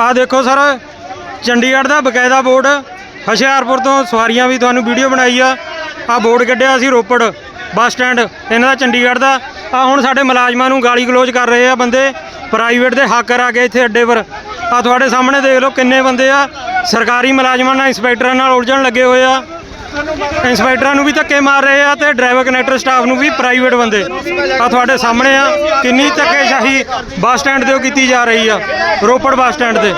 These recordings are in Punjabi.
ਆ ਦੇਖੋ ਸਰ, ਚੰਡੀਗੜ੍ਹ ਦਾ ਬਕਾਇਦਾ ਬੋਰਡ, ਹੁਸ਼ਿਆਰਪੁਰ ਤੋਂ ਸਵਾਰੀਆਂ ਵੀ ਤੁਹਾਨੂੰ ਵੀਡੀਓ ਬਣਾਈ ਆ। ਆ ਬੋਰਡ ਕੱਢਿਆ ਸੀ ਰੋਪੜ ਬੱਸ ਸਟੈਂਡ, ਇਹਨਾਂ ਦਾ ਚੰਡੀਗੜ੍ਹ ਦਾ। ਆ ਹੁਣ ਸਾਡੇ ਮੁਲਾਜ਼ਮਾਂ ਨੂੰ ਗਾਲੀ ਗਲੋਚ ਕਰ ਰਹੇ ਆ ਬੰਦੇ, ਪ੍ਰਾਈਵੇਟ ਦੇ ਹਾਕਰ ਆ ਗਏ ਇੱਥੇ ਅੱਡੇ ਪਰ। ਆ ਤੁਹਾਡੇ ਸਾਹਮਣੇ ਦੇਖ ਲਓ ਕਿੰਨੇ ਬੰਦੇ ਆ। ਸਰਕਾਰੀ ਮੁਲਾਜ਼ਮਾਂ ਨਾਲ, ਇੰਸਪੈਕਟਰਾਂ ਨਾਲ ਉਲਝਣ ਲੱਗੇ ਹੋਏ ਆ। ਇੰਸਪੈਕਟਰਾਂ ਨੂੰ ਵੀ ਧੱਕੇ ਮਾਰ ਰਹੇ ਆ ਤੇ ਡਰਾਈਵਰ ਕਨੈਕਟਰ ਸਟਾਫ ਨੂੰ ਵੀ ਪ੍ਰਾਈਵੇਟ ਬੰਦੇ ਆ ਤੁਹਾਡੇ ਸਾਹਮਣੇ ਆ। ਕਿੰਨੀ ਧੱਕੇਸ਼ਾਹੀ ਬੱਸ ਸਟੈਂਡ ਤੇ ਉਹ ਕੀਤੀ ਜਾ ਰਹੀ ਆ, ਰੋਪੜ ਬੱਸ ਸਟੈਂਡ ਤੇ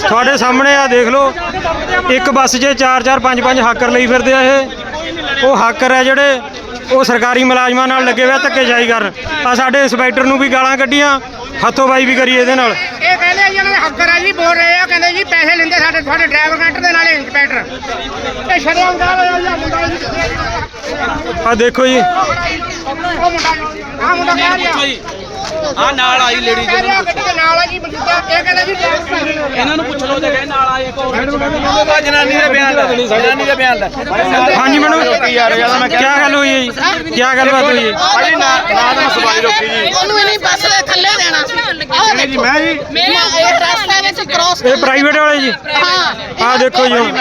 ਤੁਹਾਡੇ ਸਾਹਮਣੇ ਆ, ਦੇਖ ਲਓ, ਇੱਕ ਬੱਸ 'ਚ 4 4 5 5 ਹਾਕਰ ਲਈ ਫਿਰਦੇ ਆ ਇਹ। ਉਹ ਹਾਕਰ ਆ ਜਿਹੜੇ ਉਹ ਸਰਕਾਰੀ ਮੁਲਾਜ਼ਮਾਂ ਨਾਲ ਲੱਗੇ ਹੋਏ ਆ ਧੱਕੇਸ਼ਾਹੀ ਕਰਨ। ਆ ਸਾਡੇ ਇੰਸਪੈਕਟਰ ਨੂੰ ਵੀ ਗਾਲਾਂ ਕੱਢੀਆਂ ਹੱਥੋਂ ਬਾਈ ਵੀ ਕਰੀ ਇਹਦੇ ਨਾਲ। ਇਹ ਕਹਿੰਦੇ ਜੀ ਇਹਨਾਂ ਦੇ ਹੱਕਰ ਆ ਜੀ ਬੋਲ ਰਹੇ ਆ ਕਹਿੰਦੇ ਜੀ ਪੈਸੇ ਲੈਂਦੇ ਸਾਡੇ ਤੁਹਾਡੇ ਡਰਾਈਵਰ ਕੰਟਰ ਦੇ ਨਾਲੇ ਇੰਸਪੈਕਟਰ ਇਹ ਸ਼ਰਮ ਗਾਲ ਹੋਇਆ ਜੀ ਮੁੰਡਾ ਜੀ। ਆ ਦੇਖੋ ਜੀ। ਉਹ ਮੁੰਡਾ ਆ ਮੁੰਡਾ ਕਹਿ ਰਿਹਾ। ਆ ਨਾਲ ਆਈ ਲੇਡੀ ਰਿਹਾ ਗੱਡੀ ਦੇ ਨਾਲ ਆ ਜੀ ਮੌਜੂਦਾ ਇਹ ਕਹਿੰਦਾ ਜੀ ਟੈਕਸ ਆ। ਇਹਨਾਂ ਨੂੰ ਪੁੱਛ ਲਓ ਜੇ ਕਹੇ ਨਾਲ ਆਏ ਇੱਕ ਹੋਰ। ਜਨਾਨੀ ਦੇ ਬਿਆਨ ਲੈ ਜਨਾਨੀ ਦੇ ਬਿਆਨ ਲੈ ਹਾਂਜੀ ਮੈਡਮ। ਕੀ ਗੱਲ ਹੋਈ ਹੈ ਜੀ? ਕੀ ਗੱਲਬਾਤ ਹੋਈ ਹੈ? ਭਾਜੀ ਨਾ ਨਾ ਤਾਂ ਸਵਾਰੀ ਰੋਕੀ ਜੀ। ਉਹਨੂੰ ਨਹੀਂ ਬੱਸ ਦੇ ਥੱਲੇ ਦੇਣਾ ਆਹ ਦੇਖੋ ਮੈਂ ਜੀ ਮੈਂ ਇਹ ਰਸਤੇ ਵਿੱਚ ਕ੍ਰਾਸ ਇਹ ਪ੍ਰਾਈਵੇਟ ਵਾਲੇ ਜੀ। ਹਾਂ। ਆ ਦੇਖੋ ਜੀ ਹੁਣ।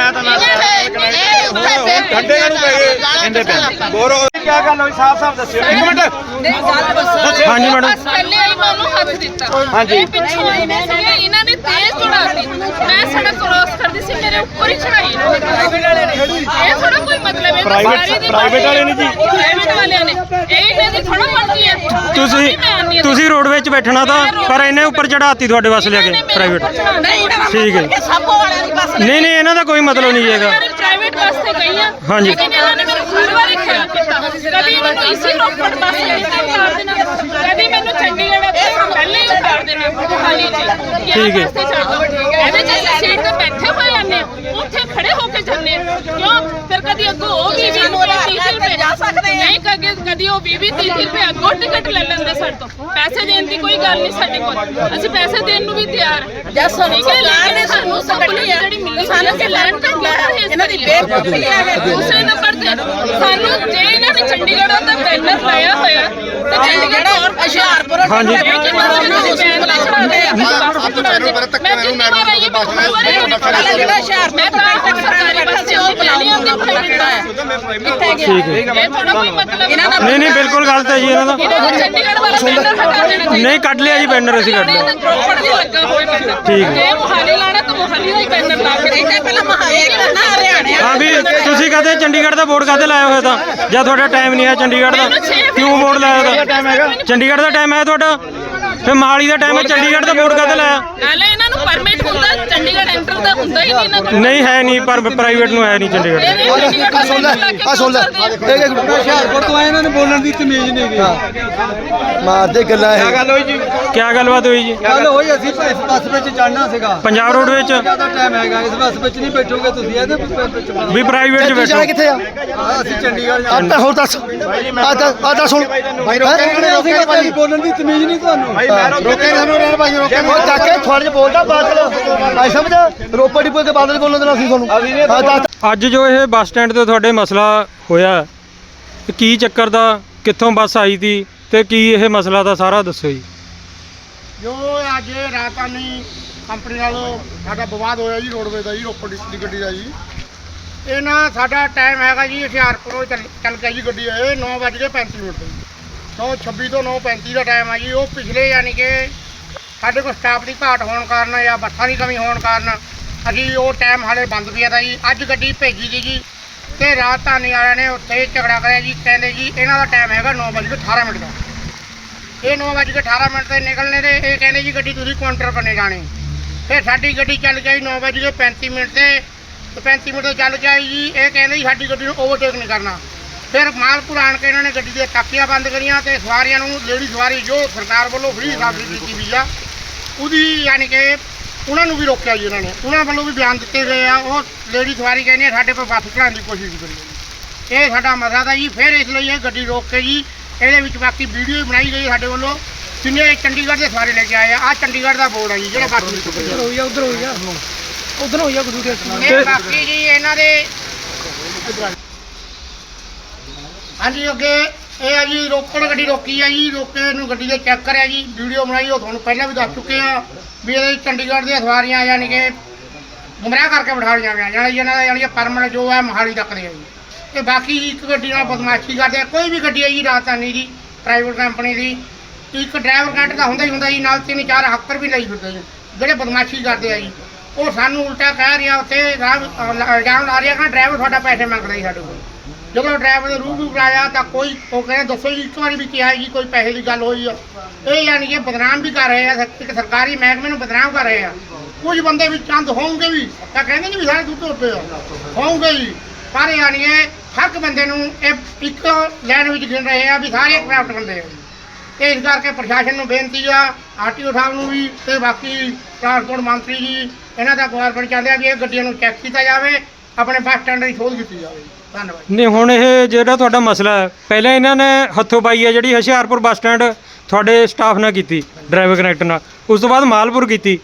ਠੰਡੇ ਨੂੰ ਪੈ ਗਏ? ਕਹਿੰਦੇ ਪੈ ਬੋਰੋ ਕੀ ਗੱਲ ਹੋਈ? ਸਾਫ਼ ਸਾਫ਼ ਦੱਸਿਓ। ਇੱਕ ਮਿੰਟ। ਹਾਂਜੀ ਮੈਡਮ। ਵਾਲੀ ਹੱਥ ਦਿੱਤਾ। ਹਾਂਜੀ। ਇਹ ਪਿੱਛੋਂ ਆਏ ਨੇ ਸੀਗੇ ਇਹਨਾਂ ਨੇ ਤੇਜ਼ ਚੜਾਤੀ ਮੈਂ ਸੜਕ ਕ੍ਰੋਸ ਕਰਦੀ ਸੀ ਮੇਰੇ ਉੱਪਰ ਹੀ ਚੜਾਈ ਇਹਨਾਂ ਨੇ। ਪ੍ਰਾਈਵੇਟ ਵਾਲੇ ਨੇ ਇਹ ਥੋੜਾ ਕੋਈ ਮਤਲਬ ਹੈ Private- private ਵਾਲੇ ਨੇ ਜੀ। ਪ੍ਰਾਈਵੇਟ ਵਾਲਿਆਂ ਨੇ। ਇਹ ਇਹਨਾਂ ਦੀ ਥੋੜਾ ਮਰਜ਼ੀ ਹੈ। ਤੁਸੀਂ ਤੁਸੀਂ ਰੋਡ ਵਿੱਚ ਬੈਠਣਾ ਤਾਂ ਪਰ ਇਹਨੇ ਉੱਪਰ ਚੜਾਤੀ ਤੁਹਾਡੇ ਬੱਸ ਲਿਆ ਕੇ ਪ੍ਰਾਈਵੇਟ ਠੀਕ ਹੈ। ਸਾਬੋ ਵਾਲਿਆਂ ਦੀ ਬੱਸ ਨਹੀਂ ਨਹੀਂ ਇਹਨਾਂ ਦਾ ਕੋਈ ਮਤਲਬ ਨਹੀਂ ਹੈਗਾ। ਪ੍ਰਾਈਵੇਟ ਬੱਸ ਤੇ ਗਈ ਆ ਹਾਂਜੀ। ਲੇਕਿਨ ਇਹਨਾਂ ਨੇ ਵਾਰੀ ਖਿਆਲ ਕੀਤਾ ਕਦੀ ਇਹਨਾਂ ਨੂੰ ਇਸੇ ਰੋਪੜ ਬੱਸ ਦੇ ਉੱਤੇ ਉਤਾਰ ਦੇਣਾ। ਕਦੀ ਮੈਨੂੰ ਚੰਡੀਗੜ੍ਹ ਤੇ ਪਹਿਲੇ ਹੀ ਉਤਾਰ ਦੇਣਾ ਮੋਹਾਲੀ ਚ। ਠੀਕ ਹੈ। ਤੇ ਇਹਦੇ ਚ ਅਸੀਂ ਸੀਟ ਤੇ ਬੈਠੇ ਹੋਏ ਆਨੇ ਉੱਥੇ ਖੜੇ ਹੋ ਕੇ ਜਾਂਦੇ ਹਾਂ। ਕਿਉਂ? ਫਿਰ ਕਦੀ ਅੱਗੋਂ ਉਹ ਵੀ ਵੀ ਨੂੰ 30 ਰੁਪਏ ਜਾ ਸਕਦੇ ਨਹੀਂ ਕਦੇ ਕਦੀ ਉਹ 20 30 ਰੁਪਏ ਅੱਗੋਂ ਟਿਕਟ ਲੈ ਲੈਂਦੇ ਸਾਡੇ ਤੋਂ। ਪੈਸੇ ਦੇਣ ਦੀ ਕੋਈ ਗੱਲ ਨਹੀਂ ਸਾਡੇ ਕੋਲ। ਅਸੀਂ ਪੈਸੇ ਦੇਣ ਨੂੰ ਵੀ ਤਿਆਰ ਹਾਂ ਜਦ ਸਾਨੂੰ ਠੀਕ ਹੈ, ਸਰਕਾਰ ਨੇ ਸਾਨੂੰ ਸਹੂਲਤ ਜਿਹੜੀ ਮਿਲੀ ਸਾਨੂੰ ਸਾਨੂੰ ਲੈਣ ਤੱਕ ਇਹਨਾਂ ਦੀ ਬੇਵਕੂਫੀ ਹੈ ਦੂਸਰੇ ਨੰਬਰ ਤੇ ਸਾਨੂੰ ਜੇ ਇਹਨਾਂ ਨੇ ਚੰਡੀਗੜ੍ਹ ਦਾ ਬੈਨਰ ਲਾਇਆ ਹੋਇਆ ਤੇ ਚੰਡੀਗੜ੍ਹ ਤੋਂ ਹੁਸ਼ਿਆਰਪੁਰ ਹਾਂਜੀ। ਜਿਹੜਾ ਹੁਸ਼ਿਆਰਪੁਰ ਤੋਂ ਬੈਠਾ ਸਰਕਾਰੀ ਬੱਸ ਚ ਉਹ ਬੁਲਾਉਣੀ ਹੁੰਦੀ ਪ੍ਰਾਈਵੇਟ ਹੈ ਕਿੱਥੇ ਗਿਆ? ਠੀਕ ਹੈ। ਇਹ ਥੋੜਾ ਕੋਈ ਮਤਲਬ ਇਹਨਾਂ ਦਾ ਨਹੀਂ ਨਹੀਂ ਬਿਲਕੁਲ ਗਲਤ ਹੈ ਜੀ ਇਹਨਾਂ ਦਾ। ਇਹਨਾਂ ਦਾ ਚੰਡੀਗੜ੍ਹ ਵਾਲਾ ਬੈਨਰ ਹਟਾ ਦੇਣਾ ਚਾਹੀਦਾ। ਨਹੀਂ ਕੱਢ ਲਿਆ ਜੀ ਬੈਨਰ ਅਸੀਂ ਕੱਢ ਲਿਆ। ਠੀਕ ਹੈ। ਲਾਣਾ ਮੁਹਾਲੀ ਦਾ ਹੀ ਬੈਨਰ ਲਾ ਕੇ ਇੱਥੇ ਪਹਿਲਾਂ ਮਹਾਏਕ ਨਾ ਹਰਿਆਣੇ ਹਾਂ ਵੀ ਤੁਸੀਂ ਕਹਦੇ ਚੰਡੀਗੜ੍ਹ ਦਾ ਬੋਰਡ ਕਾਹਦੇ ਲਾਇਆ ਹੋਇਆ ਤਾਂ? ਜਾਂ ਤੁਹਾਡਾ ਟਾਈਮ ਨਹੀਂ ਹੈ ਚੰਡੀਗੜ੍ਹ ਦਾ? ਕਿਉਂ ਬੋਰਡ ਲਾਇਆ ਤਾਂ? ਚੰਡੀਗੜ੍ਹ ਦਾ ਟਾਈਮ ਹੈ ਤੁਹਾਡਾ? ਫਿਰ ਮਹਾਲੀ ਦਾ ਟਾਈਮ ਹੈ ਚੰਡੀਗੜ੍ਹ ਦਾ ਬੋਰਡ ਕਾਹਦੇ ਲਾਇਆ? ਨਾਲੇ ਇਹਨਾਂ ਨੂੰ ਪਰਮਿਟ ਹੁੰਦਾ ਚੰਡੀਗੜ੍ਹ ਐਂਟਰ ਦਾ ਹੁੰਦਾ ਹੀ ਨਹੀਂ ਇਹਨਾਂ ਕੋਲ। ਨਹੀਂ ਹੈ ਨਹੀਂ ਪਰ ਪ੍ਰਾਈਵੇਟ ਨੂੰ ਹੈ ਨਹੀਂ ਚੰਡੀਗੜ੍ਹ। ਇਹ ਚੰਡੀਗੜ੍ਹ ਦਾ ਬੈਨਰ ਲਾ ਕੇ ਸੁਣ ਲੈ। ਹੁਸ਼ਿਆਰਪੁਰ ਤੋਂ ਆਏ ਇਹਨਾਂ ਨੂੰ ਬੋਲਣ ਦੀ ਤਮੀਜ਼ ਨਹੀਂ ਗਈ ਮਾਰਦੇ ਗੱਲਾਂ ਇਹ। ਗੱਲ ਹੋਈ ਜੀ? ਕੀ ਗੱਲਬਾਤ ਹੋਈ ਜੀ? ਗੱਲ ਹੋਈ? ਅਸੀਂ ਇਸ ਬੱਸ ਵਿੱਚ ਚੜਨਾ ਸੀਗਾ। ਪੰਜਾਬ ਰੋਡ ਵਿੱਚ? ਜ਼ਿਆਦਾ ਟਾਈਮ ਹੈਗਾ ਇਸ ਬੱਸ ਵਿੱਚ ਨਹੀਂ ਬੈਠੋਗੇ ਤੁਸੀਂ ਇਹਦੇ ਵਿੱਚ ਵੀ ਪ੍ਰਾਈਵੇਟ 'ਚ ਬੈਠੋ। ਜਾਣਾ ਕਿੱਥੇ ਆ? ਅਸੀਂ ਚੰਡੀਗੜ੍ਹ ਆ ਤਾਂ ਹੋਰ ਦੱਸ। ਆ ਤਾਂ ਆ ਤਾਂ ਸੁਣ। ਭਾਈ ਜਾਣਾ ਭਾਈ ਬੋਲਣ ਦੀ ਤਮੀਜ਼ ਨਹੀਂ ਤੁਹਾਨੂੰ। ਰੋਕੇ ਸਾਨੂੰ ਰਹਿਣ ਭਾਈ ਰੋਕੇ ਉਹ ਜਾ ਕੇ ਥੋੜੇ ਜਿਹਾ ਬੋਲਦਾ ਬਾਦਲ ਆਈ ਸਮਝ? ਰੋਪੜ ਡਿਪੋ ਕੇ ਬਾਦਲ ਬੋਲਣ ਦੇਣਾ ਸੀ ਤੁਹਾਨੂੰ। ਹਾਂ ਦੱਸ ਅੱਜ ਜੋ ਇਹ ਬੱਸ ਸਟੈਂਡ ਤੇ ਤੁਹਾਡੇ ਮਸਲਾ ਹੋਇਆ ਕੀ ਚੱਕਰ ਦਾ ਕਿੱਥੋਂ ਬੱਸ ਆਈ ਤੀ ਤੇ ਕੀ ਇਹ ਮਸਲਾ ਦਾ ਸਾਰਾ ਦੱਸੋ ਜੀ। ਜੋ ਅੱਜ ਰਾਤਾਨੀ ਕੰਪਨੀ ਨਾਲ ਸਾਡਾ ਵਿਵਾਦ ਹੋਇਆ ਜੀ ਰੋਡਵੇ ਦਾ ਜੀ ਰੋਪੜ ਦੀ ਗੱਡੀ ਦਾ ਜੀ। ਇਹ ਨਾ ਸਾਡਾ ਟਾਈਮ ਹੈਗਾ ਜੀ ਹੁਸ਼ਿਆਰਪੁਰੋਂ ਚੱਲ ਚੱਲ ਕੇ ਜੀ ਗੱਡੀ ਇਹ 9:35 ਮਿੰਟ ਤੇ 9:26 ਤੋਂ 9:35 ਦਾ ਟਾਈਮ ਆ ਜੀ, ਉਹ ਪਿਛਲੇ ਯਾਨੀ ਕਿ ਸਾਡੇ ਕੋਲ ਸਟਾਫ ਦੀ ਘਾਟ ਹੋਣ ਕਾਰਨ ਜਾਂ ਬੱਸਾਂ ਦੀ ਕਮੀ ਹੋਣ ਕਾਰਨ ਅਸੀਂ ਉਹ ਟਾਈਮ ਹਾਲੇ ਬੰਦ ਪਿਆ ਤਾ ਜੀ। ਅੱਜ ਗੱਡੀ ਭੇਜੀ ਦੀ ਜੀ ਤੇ ਰਾਜਧਾਨੀ ਵਾਲਿਆਂ ਨੇ ਉੱਥੇ ਝਗੜਾ ਕਰਿਆ ਜੀ, ਕਹਿੰਦੇ ਜੀ ਇਹਨਾਂ ਦਾ ਟਾਈਮ ਹੈਗਾ 9:18 ਮਿੰਟ ਦਾ। ਇਹ 9:18 ਮਿੰਟ ਤੇ ਨਿਕਲਣੇ ਤੇ ਇਹ ਕਹਿੰਦੇ ਜੀ ਗੱਡੀ ਤੁਸੀਂ ਕਾਊਂਟਰ ਕਰਨੇ ਜਾਣੀ। ਫਿਰ ਸਾਡੀ ਗੱਡੀ ਚੱਲ ਗਈ 9:35 ਮਿੰਟ ਤੇ ਤੇ 35 ਮਿੰਟ 'ਤੇ ਚੱਲ ਕੇ ਆਈ ਜੀ, ਇਹ ਕਹਿੰਦੇ ਜੀ ਸਾਡੀ ਗੱਡੀ ਨੂੰ ਓਵਰਟੇਕ ਨਹੀਂ ਕਰਨਾ। ਫਿਰ ਮਾਲਪੁਰ ਆਣ ਕੇ ਇਹਨਾਂ ਨੇ ਗੱਡੀ ਦੀਆਂ ਤਾਕੀਆਂ ਬੰਦ ਕਰੀਆਂ ਤੇ ਸਵਾਰੀਆਂ ਨੂੰ ਲੇਡੀ ਸਵਾਰੀ ਜੋ ਸਰਕਾਰ ਵੱਲੋਂ ਫ੍ਰੀ ਸਬਸਿਡੀ ਦਿੱਤੀ ਵੀ ਆ ਉਹਦੀ ਯਾਨੀ ਕਿ ਉਹਨਾਂ ਨੂੰ ਵੀ ਰੋਕਿਆ ਜੀ ਉਹਨਾਂ ਨੇ। ਉਹਨਾਂ ਵੱਲੋਂ ਵੀ ਬਿਆਨ ਦਿੱਤੇ ਗਏ ਆ ਉਹ ਲੇਡੀ ਸਵਾਰੀ ਕਹਿੰਦੀ ਆ, ਸਾਡੇ ਕੋਲ ਬੱਸ ਚੜਾਉਣ ਦੀ ਕੋਸ਼ਿਸ਼ ਕਰੀ ਇਹ ਸਾਡਾ ਮਸਲਾ ਦਾ ਜੀ ਫਿਰ ਇਸ ਲਈ ਇਹ ਗੱਡੀ ਰੋਕ ਕੇ ਜੀ ਇਹਦੇ ਵਿੱਚ ਬਾਕੀ ਵੀਡੀਓ ਵੀ ਬਣਾਈ ਗਈ ਸਾਡੇ ਵੱਲੋਂ ਜਿੰਨੇ ਚੰਡੀਗੜ੍ਹ ਦੇ ਸਾਰੇ ਲੈ ਕੇ ਆਏ ਆ ਆ ਚੰਡੀਗੜ੍ਹ ਦਾ ਬੋਰਡ ਆ ਜੀ ਜਿਹੜਾ ਬੱਸ ਵਿੱਚ ਉਧਰ ਹੋਈ ਆ ਉਧਰ ਹੋਈ ਆ। ਉਧਰ ਹੋਈ ਆ ਗੁਰੂ ਦੇ ਇਹ ਬਾਕੀ ਜੀ ਇਹਨਾਂ ਦੇ ਹਾਂਜੀ, ਅੱਗੇ ਇਹ ਆ ਜੀ, ਰੋਪੜ ਗੱਡੀ ਰੋਕੀ ਆ ਜੀ ਰੋਕੇ ਨੂੰ ਗੱਡੀ ਦੇ ਚੈੱਕ ਕਰਿਆ ਜੀ, ਵੀਡੀਓ ਬਣਾਈ, ਉਹ ਤੁਹਾਨੂੰ ਪਹਿਲਾਂ ਵੀ ਦੱਸ ਚੁੱਕੇ ਆ ਵੀ ਇਹਦੇ ਚੰਡੀਗੜ੍ਹ ਦੀਆਂ ਸਵਾਰੀਆਂ ਯਾਨੀ ਕਿ ਗੁੰਮਰਾਹ ਕਰਕੇ ਬਿਠਾ ਲਿਆ ਗਿਆ ਯਾਨੀ ਇਹਨਾਂ ਦਾ ਯਾਨੀ ਕਿ ਪਰਮਨੈਂਟ ਜੋ ਹੈ ਮਹਾਲੀ ਤੱਕ ਦੇ ਆ ਜੀ। ਤੇ ਬਾਕੀ ਜੀ ਇੱਕ ਗੱਡੀ ਨਾਲ ਬਦਮਾਸ਼ੀ ਕਰਦੇ ਆ, ਕੋਈ ਵੀ ਗੱਡੀ ਆ ਜੀ, ਰਾਜਧਾਨੀ ਦੀ ਪ੍ਰਾਈਵੇਟ ਕੰਪਨੀ ਦੀ, ਇੱਕ ਡਰਾਈਵਰ ਘੰਟ ਦਾ ਹੁੰਦਾ ਹੀ ਹੁੰਦਾ ਜੀ, ਨਾਲ ਤਿੰਨ ਚਾਰ ਹੱਕਰ ਵੀ ਲਈ ਫਿਰਦੇ ਜੀ, ਜਿਹੜੇ ਬਦਮਾਸ਼ੀ ਕਰਦੇ ਆ ਜੀ। ਉਹ ਸਾਨੂੰ ਉਲਟਾ ਕਹਿ ਰਿਹਾ, ਉੱਥੇ ਰਾਹ, ਅਹ ਲ- ਇਲਜ਼ਾਮ ਲਾ ਰਿਹਾ ਕਿ ਡਰਾਈਵਰ ਤੁਹਾਡਾ ਪੈਸੇ ਮੰਗਦਾ ਜੀ ਸਾਡੇ ਕੋਲ। ਜਦੋਂ ਡਰਾਈਵਰ ਨੇ ਰੂਹ ਵੀ ਬੁਲਾਇਆ ਤਾਂ ਕੋਈ ਉਹ ਕਹਿੰਦੇ, ਦੱਸੋ ਜੀ, ਇੱਕ ਵਾਰੀ ਵੀ ਕਿਹਾ ਜੀ, ਕੋਈ ਪੈਸੇ ਦੀ ਗੱਲ ਹੋਈ ਆ। ਇਹ ਯਾਨੀ ਕਿ ਬਦਨਾਮ ਵੀ ਕਰ ਰਹੇ ਆ, ਸਰ- ਇੱਕ ਸਰਕਾਰੀ ਮਹਿਕਮੇ ਨੂੰ ਬਦਨਾਮ ਕਰ ਰਹੇ ਆ। ਕੁਝ ਬੰਦੇ ਵੀ ਚੰਦ ਹੋਣਗੇ ਵੀ, ਤਾਂ ਕਹਿੰਦੇ ਨਹੀਂ ਵੀ ਸਾਰੇ ਦੁੱਧ ਉੱਤੇ ਆ। ਹੋਣਗੇ ਜੀ। ਪਰ ਯਾਨੀ ਇਹ ਹਰ ਇੱਕ ਬੰਦੇ ਨੂੰ ਇਹ ਇੱਕ ਲਾਈਨ ਵਿੱਚ ਗਿਣ ਰਹੇ ਆ ਵੀ ਸਾਰੇ ਕਰਾਫਟ ਬੰਦੇ ਆ। ਤੇ ਇਸ ਕਰਕੇ ਪ੍ਰਸ਼ਾਸਨ ਨੂੰ ਬੇਨਤੀ ਆ ਆਰਟੀਓ ਸਾਹਿਬ ਨੂੰ ਵੀ ਤੇ ਬਾਕੀ ਟਰਾਂਸਪੋਰਟ ਮੰਤਰੀ ਜੀ, ਇਹਨਾਂ ਦਾ ਗਵਰਨਮੈਂਟ ਚਾਹੁੰਦੇ ਆ ਵੀ ਇਹ ਗੱਡੀਆਂ ਨੂੰ ਚੈੱਕ ਕੀਤਾ ਜਾਵੇ। ਆਪਣੇ ਬੱਸ ਸਟੈਂਡ ਦੀ ਖੋਲ ਕੀਤੀ ਜਾਵੇ। ਧੰਨਵਾਦ ਨਹੀਂ ਹੁਣ ਇਹ ਜਿਹੜਾ ਤੁਹਾਡਾ ਮਸਲਾ ਹੈ ਪਹਿਲਾਂ ਇਹਨਾਂ ਨੇ ਹੱਥੋਂ ਪਾਈ ਹੈ ਜਿਹੜੀ ਹੁਸ਼ਿਆਰਪੁਰ ਬੱਸ ਸਟੈਂਡ ਤੁਹਾਡੇ ਸਟਾਫ ਨਾਲ ਕੀਤੀ ਡਰਾਈਵਰ ਕਨੈਕਟ ਨਾਲ। ਉਸ ਤੋਂ ਬਾਅਦ ਮਾਲਪੁਰ ਕੀਤੀ।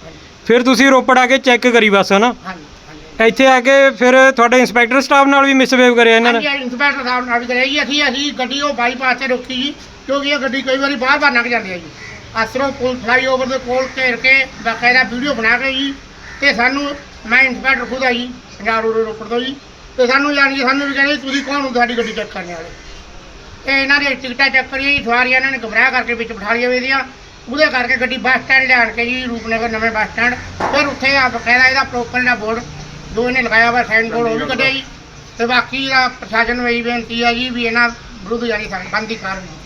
ਫਿਰ ਤੁਸੀਂ ਰੋਪੜ ਆ ਕੇ ਚੈੱਕ ਕਰੀ ਬੱਸ ਹਨਾ? ਹਾਂਜੀ ਹਾਂਜੀ। ਇੱਥੇ ਆ ਕੇ ਫਿਰ ਤੁਹਾਡੇ ਇੰਸਪੈਕਟਰ ਸਟਾਫ ਨਾਲ ਵੀ ਮਿਸਬਿਹੇਵ ਕਰਿਆ ਇਹਨਾਂ ਨੇ। ਹਾਂਜੀ ਇੰਸਪੈਕਟਰ ਸਾਹਿਬ ਨਾਲ ਵੀ ਕਰਿਆ ਜੀ। ਅਸੀਂ ਅਸੀਂ ਗੱਡੀ ਉਹ ਬਾਈਪਾਸ ਤੇ ਰੋਕੀ ਜੀ ਕਿਉਂਕਿ ਇਹ ਗੱਡੀ ਕਈ ਵਾਰੀ ਬਾਹਰ ਬਾਹਰ ਲੰਘ ਜਾਂਦੀ ਹੈ ਜੀ। ਅਸਰੋਂ ਪੁਲ ਫਲਾਈਓਵਰ ਦੇ ਕੋਲ ਘੇਰ ਕੇ ਬਕਾਇਦਾ ਵੀਡੀਓ ਬਣਾ ਕੇ ਜੀ। ਤੇ ਸਾਨੂੰ, ਮੈਂ ਇੰਸਪੈਕਟਰ ਖੁਦ ਆ ਜੀ ਪੰਜਾਬ ਰੋਡ ਰੋਪੜ ਤੋਂ ਜੀ, ਤੇ ਸਾਨੂੰ ਜਾਣੀ ਕਿ ਸਾਨੂੰ ਵੀ ਕਹਿੰਦੇ ਤੁਸੀਂ ਕੌਣ ਹੋ ਸਾਡੀ ਗੱਡੀ ਚੈੱਕ ਕਰਨ ਵਾਲੇ? ਤੇ ਇਹਨਾਂ ਦੀਆਂ ਟਿਕਟਾਂ ਚੈੱਕ ਕਰੀਏ ਜੀ, ਸਵਾਰੀਆਂ ਇਹਨਾਂ ਨੇ ਘਬਰਾਹ ਕਰਕੇ ਵਿੱਚ ਬਿਠਾ ਲਈਆਂ ਵੇਦੀਆਂ ਉਹਦੇ ਕਰਕੇ ਗੱਡੀ ਬੱਸ ਸਟੈਂਡ ਲਿਆਣ ਕੇ ਜੀ, ਰੂਪਨਗਰ ਨਵੇਂ ਬੱਸ ਸਟੈਂਡ ਫਿਰ ਉੱਥੇ ਆ ਬਕਾਇਦਾ ਇਹਦਾ ਪ੍ਰੋਪਰ ਦਾ ਬੋਰਡ ਜੋ ਇਹਨੇ ਲਗਾਇਆ ਵਾ ਸਾਈਨ ਬੋਰਡ ਉਹ ਵੀ ਕੱਢਿਆ ਜੀ। ਤੇ ਬਾਕੀ ਦਾ ਪ੍ਰਸ਼ਾਸਨ ਨੂੰ ਇਹੀ ਬੇਨਤੀ ਹੈ ਜੀ ਵੀ ਇਹਨਾਂ ਵਿਰੁੱਧ ਜਾਨੀ ਬੰਦੀ ਕਾਰਵਾਈ।